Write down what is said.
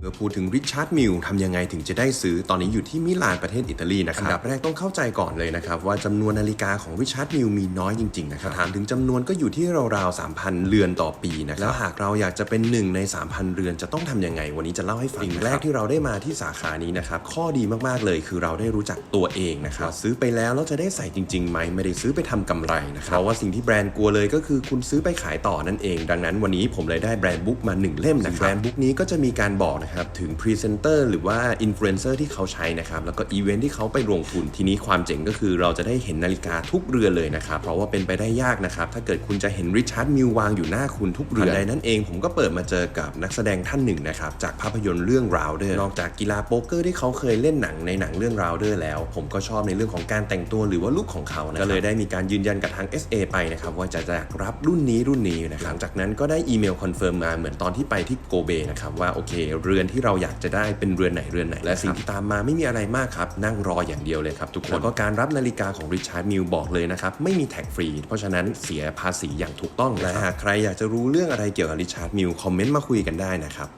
เมื่อพูดถึงริชาร์ดมิลทำยังไงถึงจะได้ซื้อตอนนี้อยู่ที่มิลานประเทศอิตาลีนะครับอันดับแรกต้องเข้าใจก่อนเลยนะครับว่าจำนวนนาฬิกาของริชาร์ดมิลมีน้อยจริงๆนะครับถามถึงจำนวนก็อยู่ที่ราวๆ 3,000 เรือนต่อปีนะครับแล้วหากเราอยากจะเป็นหนึ่งใน 3,000 เรือนจะต้องทำยังไง วันนี้จะเล่าให้ฟังสิ่งแรกที่เราได้มาที่สาขานี้นะครับข้อดีมากๆเลยคือเราได้รู้จักตัวเองนะครับซื้อไปแล้วแล้วจะได้ใส่จริงๆไหมไม่ได้ซื้อไปทำกำไรนะครับเพราะว่าสิ่งที่แบรนด์กลัวเลยก็คือคุณซื้อไปขายต่อนั่นเอง ดังนั้นวันนี้ผมเลยได้แบรนด์บุ๊กมาหนึ่งเล่มนะครับแบรนด์บุ๊กนี้ก็จะมีการบอกนะครับถึงพรีเซนเตอร์หรือว่าอินฟลูเอนเซอร์ที่เขาใช้นะครับแล้วก็อีเวนท์ที่เขาไปลงทุนทีนี้ความเจ๋งก็คือเราจะได้เห็นนาฬิกาทุกเรือนเลยนะครับเพราะว่าเป็นไปได้ยากนะครับถ้าเกิดคุณจะเห็นริชาร์ดมิลวางอยู่หน้าคุณทุกเรือนใดนั้นเองผมก็เปิดมาเจอกับนักแสดงท่านหนึ่งนะครับจากภาพยนตร์เรื่องราวเดอร์นอกจากกีฬาโป๊กเกอร์ที่เขาเคยเล่นหนังในหนังเรื่องราวเดอร์แล้ว ผมก็ชอบในเรื่องของการแต่งตัวหรือว่าลุคของเขานะก็เลยได้มีการยืนยันกับทาง SA ไปนะครับว่าจะอยากรับรุ่นนี้รุ่นนี้นะครับหลังจากนั้นก็ได้อีเมลคอนเฟิร์มมาเหมือนตอนที่ไปที่โกเบนะครับว่าโอเคเรือนที่เราอยากจะได้เป็นเรือนไหนเรือนไหน และสิ่งที่ตามมาไม่มีอะไรมากครับ นั่งรออย่างเดียวเลยครับทุกคนแล้วก็การรับนาฬิกาของริชาร์ดมิลบอกเลยนะครับ ไม่มีแท็กฟรี เพราะฉะนั้นเสียภาษีอย่างถูกต้องและหากใครอยากจะรู้เรื่องอะไรเกี่ยวกับริชาร์ดมิลคอมเมนต์มาคุยกันได้นะครับ